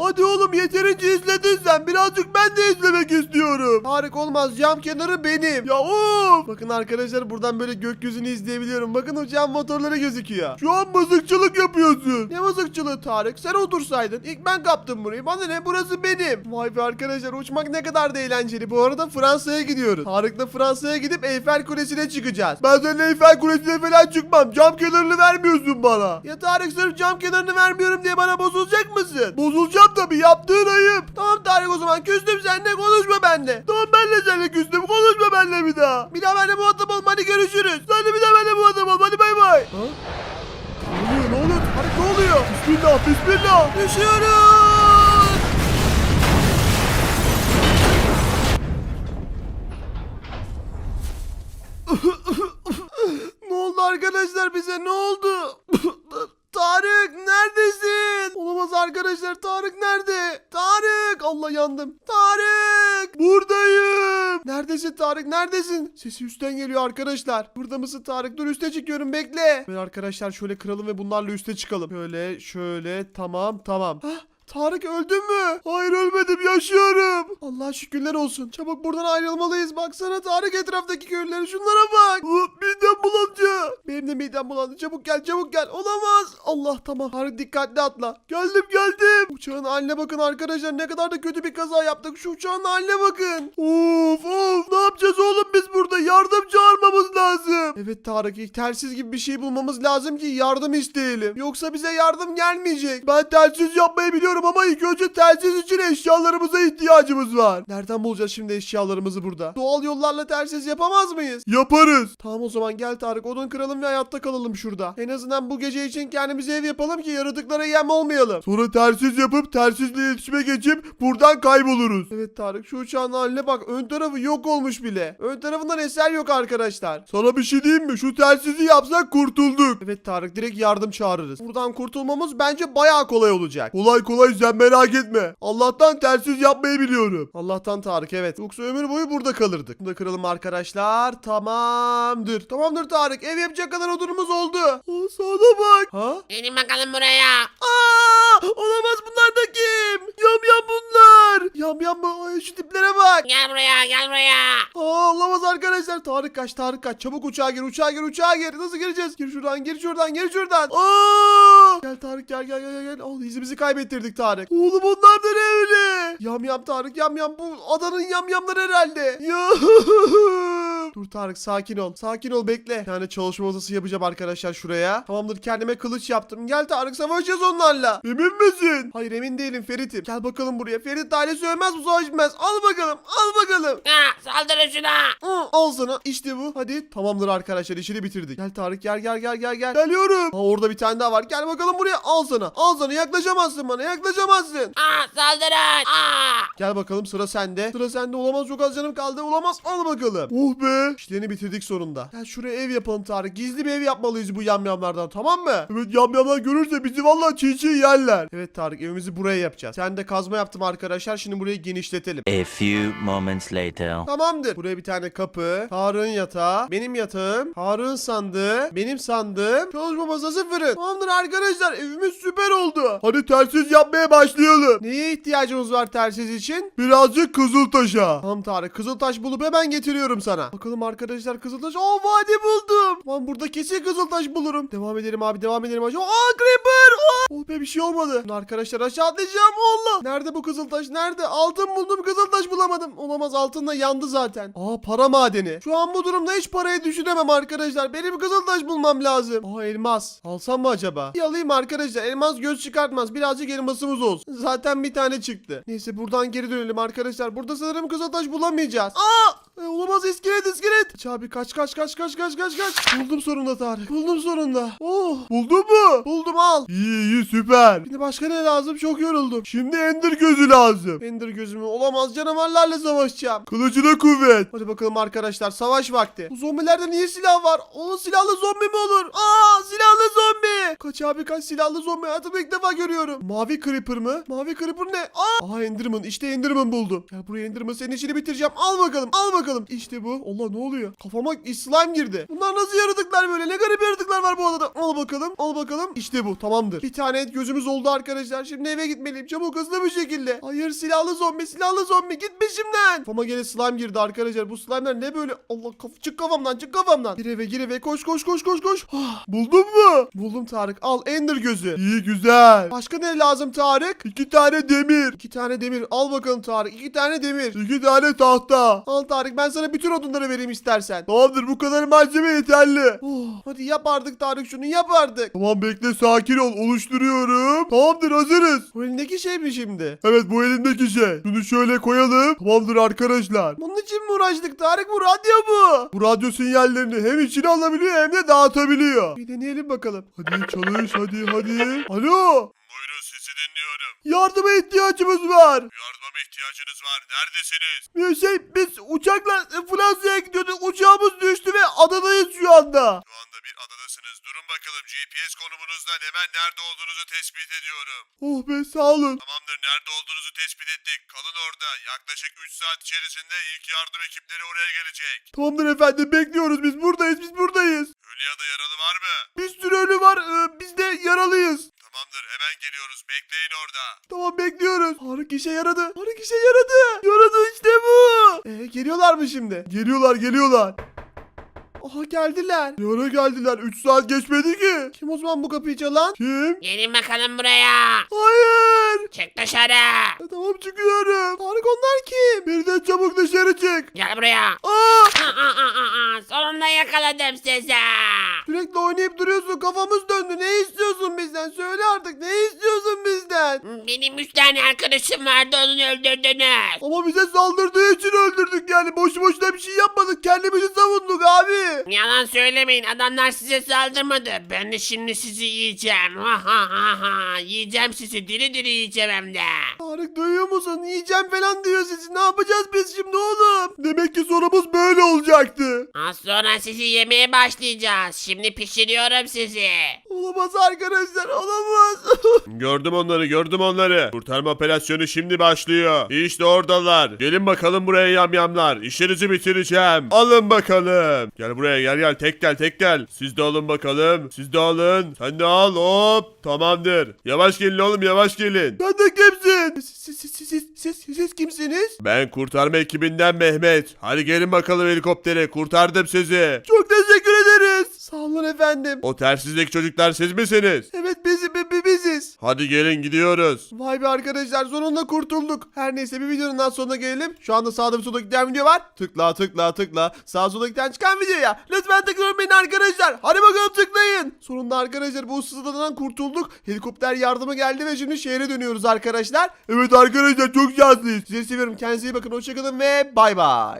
Hadi oğlum yeterince izledin sen. Birazcık ben de izlemek istiyorum. Tarık olmaz. Cam kenarı benim. Ya of. Bakın arkadaşlar buradan böyle gökyüzünü izleyebiliyorum. Bakın uçağın motorları gözüküyor. Şu an mızıkçılık yapıyorsun. Ne mızıkçılığı Tarık? Sen otursaydın. İlk ben kaptım burayı. Bana ne? Burası benim. Vay be arkadaşlar uçmak ne kadar da eğlenceli. Bu arada Fransa'ya gidiyoruz. Tarık'la Fransa'ya gidip Eyfel Kulesi'ne çıkacağız. Ben seninle Eyfel Kulesi'ne falan çıkmam. Cam kenarını vermiyorsun bana. Ya Tarık sırf cam kenarını vermiyorum diye bana bozulacak mısın? Bozulacağım tabii. Yaptığın ayıp. Tamam Tarık o zaman küstüm seninle konuşma benimle. Tamam ben de seninle küstüm. Konuşma benimle bir daha. Bir daha benimle muhatap olma. Hadi görüşürüz. Sen de bir daha benimle muhatap olma. Hadi bay bay. Ha? Ne oluyor? Ne oluyor? Tarık ne oluyor? Bismillah. Bismillah. Düşüyoruz. ne oldu arkadaşlar bize ne oldu? Tarık neredesin? Olamaz arkadaşlar Tarık nerede? Tarık Allah yandım. Tarık buradayım. Neredesin Tarık neredesin? Sesi üstten geliyor arkadaşlar. Burada mısın Tarık? Dur üste çıkıyorum bekle. Böyle arkadaşlar şöyle kıralım ve bunlarla üste çıkalım. Şöyle şöyle tamam tamam. Hah, Tarık öldün mü? Hayır ölmedim yaşıyorum. Allah şükürler olsun. Çabuk buradan ayrılmalıyız. Baksana Tarık etraftaki köylere şunlara bak. Uh, midem bulandı. Benim de midem bulandı. Çabuk gel çabuk gel. Olamaz. Allah tamam. Tarık dikkatli atla. Geldim geldim. Uçağın haline bakın arkadaşlar. Ne kadar da kötü bir kaza yaptık. Şu uçağın haline bakın. Of of. Ne yapacağız oğlum biz burada? Yardım çağırmamız lazım. Evet Tarık telsiz gibi bir şey bulmamız lazım ki yardım isteyelim. Yoksa bize yardım gelmeyecek. Ben telsiz yapmayı biliyorum ama ilk önce telsiz için eşyalarımıza ihtiyacımız var. Nereden bulacağız şimdi eşyalarımızı burada? Doğal yollarla telsiz yapamaz mıyız? Yaparız. Tamam o zaman gel Tarık odun kıralım ve hayatta kalalım şurada. En azından bu gece için kendimize ev yapalım ki yaratıklara yem olmayalım. Sonra telsiz yapıp telsizle iletişime geçip buradan kayboluruz. Evet Tarık şu uçağın haline bak ön tarafı yok olmuş bile. Ön tarafından eser yok arkadaşlar. Sana bir şey diyeyim mi? Şu telsizi yapsak kurtulduk. Evet Tarık direkt yardım çağırırız. Buradan kurtulmamız bence bayağı kolay olacak. Kolay kolay sen merak etme. Allah'tan telsiz yapmayı biliyorum. Allah'tan Tarık evet. Yoksa ömür boyu burada kalırdık. Bunu da kıralım arkadaşlar. Tamamdır. Tamamdır Tarık. Ev yapacak kadar odunumuz oldu. Aa, sağda bak. Ha? Gelin bakalım buraya. Aa, olamaz bunlar da kim? Yam yam bunlar. Yam yam mı? Ay, şu tiplere bak. Gel buraya gel buraya. Aa, olamaz arkadaşlar. Tarık kaç Tarık kaç. Çabuk uçağa gir uçağa gir uçağa gir. Nasıl gireceğiz? Gir şuradan gir şuradan gir şuradan. Aa! Gel Tarık gel gel gel gel. Al izimizi kaybettirdik Tarık. Oğlum onlar da ne öyle? Yam yam Tarık yam yam. Bu adanın yam yamları herhalde. Ya. Dur Tarık sakin ol. Sakin ol bekle. Yani çalışma odası yapacağım arkadaşlar şuraya. Tamamdır kendime kılıç yaptım. Gel Tarık savaşacağız onlarla. Emin misin? Hayır emin değilim Ferit'im. Gel bakalım buraya. Ferit ailesi ölmez bu savaş bitmez. Al bakalım. Al bakalım. Ha, saldırın şuna. Hı, Al sana işte bu. Hadi tamamdır arkadaşlar işini bitirdik. Gel Tarık gel gel gel gel gel. Geliyorum. Ha, orada bir tane daha var. Gel bakalım buraya. Al sana. Al sana yaklaşamazsın bana yaklaşamazsın. Aa, saldırın. Aa. Gel bakalım sıra sende. Sıra sende olamaz çok az canım kaldı. Olamaz al bakalım. Oh be. İşlerini bitirdik sonunda. Gel şuraya ev yapalım Tarık. Gizli bir ev yapmalıyız bu yamyamlardan tamam mı? Evet yamyamlar görürse bizi vallahi çiğ çiğ yerler. Evet Tarık evimizi buraya yapacağız. Sen de kazma yaptım arkadaşlar. Şimdi burayı genişletelim. A few moments later. Tamamdır. Buraya bir tane kapı. Tarık'ın yatağı. Benim yatağım. Tarık'ın sandığı. Benim sandığım. Çalışma masası fırın. Tamamdır arkadaşlar. Evimiz süper oldu. Hadi telsiz yapmaya başlayalım. Neye ihtiyacımız var telsiz için? Birazcık kızıl taşa. Tamam Tarık. Kızıl taş bulup hemen getiriyorum sana. Bakalım arkadaşlar kızıl taş. Aa vadi buldum. Tamam burada kesin kızıl taş bulurum. Devam edelim abi. Devam edelim. Aa creeper. Aa. Oh be bir şey olmadı. Arkadaşlar aşağı atlayacağım. Allah. Nerede bu kızıl taş? Nerede? Altın buldum. Kızıl taş bulamadım. Olamaz altın da yandı zaten. Aa para madeni. Şu an bu durumda hiç parayı düşünemem arkadaşlar. Benim kızıl taş bulmam lazım. Aa elmas. Alsam mı acaba? Bir alayım arkadaşlar. Elmas göz çıkartmaz. Birazcık elmasımız olsun. Zaten bir tane çıktı. Neyse buradan geri dönelim arkadaşlar. Burada sanırım kızıl taş bulamayacağız. Aa! E, olamaz iskelet iskelet. Kaç abi kaç kaç kaç kaç kaç kaç kaç. Buldum sonunda Tarık. Buldum sonunda. Oh. Buldun mu? Buldum al. İyi iyi süper. Şimdi başka ne lazım? Çok yoruldum. Şimdi ender gözü lazım. Ender gözümü olamaz canavarlarla savaşacağım. Kılıcına kuvvet. Hadi bakalım arkadaşlar savaş vakti. Bu zombilerde niye silah var? O silahlı zombi mi olur? Aa silahlı zombi. Kaç abi kaç silahlı zombi hayatımda ilk defa görüyorum. Mavi creeper mı? Mavi creeper ne? Aa, Aa Enderman işte Enderman buldum. Gel buraya Enderman senin işini bitireceğim. Al bakalım al bakalım. Bakalım. İşte bu. Allah ne oluyor? Kafama slime girdi. Bunlar nasıl yaratıklar böyle? Ne garip yaratıklar var bu adada. Al bakalım. Al bakalım. İşte bu. Tamamdır. Bir tane et gözümüz oldu arkadaşlar. Şimdi eve gitmeliyim. Çabuk hızlı bir şekilde. Hayır silahlı zombi. Silahlı zombi. Git peşimden. Kafama gene slime girdi arkadaşlar. Bu slime'ler ne böyle? Allah kaf çık kafamdan çık kafamdan. Gir eve gir eve. Koş koş koş koş koş. Ah, buldun mu? Buldum Tarık. Al Ender gözü. İyi güzel. Başka ne lazım Tarık? İki tane demir. İki tane demir. Al bakalım Tarık. İki tane demir. İki tane tahta. Al Tarık ben sana bütün odunları vereyim istersen. Tamamdır bu kadar malzeme yeterli. Oh, hadi yap artık Tarık şunu yap artık. Tamam bekle sakin ol oluşturuyorum. Tamamdır hazırız. Bu elindeki şey mi şimdi? Evet bu elimdeki şey. Şunu şöyle koyalım. Tamamdır arkadaşlar. Bunun için mi uğraştık Tarık bu radyo bu. Bu radyo sinyallerini hem içine alabiliyor hem de dağıtabiliyor. Bir deneyelim bakalım. Hadi çalış hadi hadi. Alo. Buyurun dinliyorum. Yardıma ihtiyacımız var. Yardıma ihtiyacınız var. Neredesiniz? Bir şey biz uçakla Fransa'ya gidiyorduk. Uçağımız düştü ve adadayız şu anda. Şu anda bir adadasınız. Durun bakalım GPS konumunuzdan hemen nerede olduğunuzu tespit ediyorum. Oh be sağ olun. Tamamdır nerede olduğunuzu tespit ettik. Kalın orada. Yaklaşık 3 saat içerisinde ilk yardım ekipleri oraya gelecek. Tamamdır efendim bekliyoruz biz buradayız biz buradayız. Ölü ya da yaralı var mı? Bir sürü ölü var e, biz de yaralıyız. Tamamdır hemen geliyoruz. Bekleyin orada. Tamam bekliyoruz. Tarık işe yaradı. Tarık işe yaradı. Yaradı işte bu. Ee, geliyorlar mı şimdi? Geliyorlar geliyorlar. Aha geldiler. Ne ara geldiler? 3 saat geçmedi ki. Kim o zaman bu kapıyı çalan? Kim? Gelin bakalım buraya. Hayır. Çık dışarı. E, tamam çıkıyorum. Tarık onlar kim? Birden çabuk dışarı çık. Gel buraya. Aa, yani. Boşu boşuna bir şey yapmadık. Kendimizi savunduk abi. Yalan söylemeyin adamlar size saldırmadı. Ben de şimdi sizi yiyeceğim. Ha ha ha ha. Yiyeceğim sizi diri diri yiyeceğim hem de. Tarık duyuyor musun? Yiyeceğim falan diyor sizi. Ne yapacağız biz şimdi oğlum? Demek ki sorumuz böyle olacaktı. Az sonra sizi yemeye başlayacağız. Şimdi pişiriyorum sizi. Olamaz arkadaşlar. Olamaz. Gördüm onları gördüm onları. Kurtarma operasyonu şimdi başlıyor. İşte oradalar. Gelin bakalım buraya yamyamlar. İşinizi bitireceğim. Alın bakalım. Gel buraya gel gel tek gel tek gel. Siz de alın bakalım. Siz de alın. Sen de al hop. Tamamdır. Yavaş gelin oğlum yavaş gelin. Sen de kimsin? Siz, siz, siz, siz, siz, siz, siz kimsiniz? Ben kurtarma ekibinden Mehmet. Hadi gelin bakalım helikoptere. Kurtardım sizi. Çok teşekkür ederiz. Sağ olun efendim. O tersizdeki çocuklar siz misiniz? Evet biz, bi- bi- biziz. Hadi gelin gidiyoruz. Vay be arkadaşlar sonunda kurtulduk. Her neyse bir videonun daha sonuna gelelim. Şu anda sağda ve solda giden video var. Tıkla tıkla tıkla. Sağ sola giden çıkan videoya. Lütfen tıklayın beni arkadaşlar. Hadi bakalım tıklayın. Sonunda arkadaşlar bu ıssız adadan kurtulduk. Helikopter yardıma geldi ve şimdi şehre dönüyoruz arkadaşlar. Evet arkadaşlar çok şanslıyız. Sizi seviyorum. Kendinize iyi bakın. Hoşçakalın ve bay bay.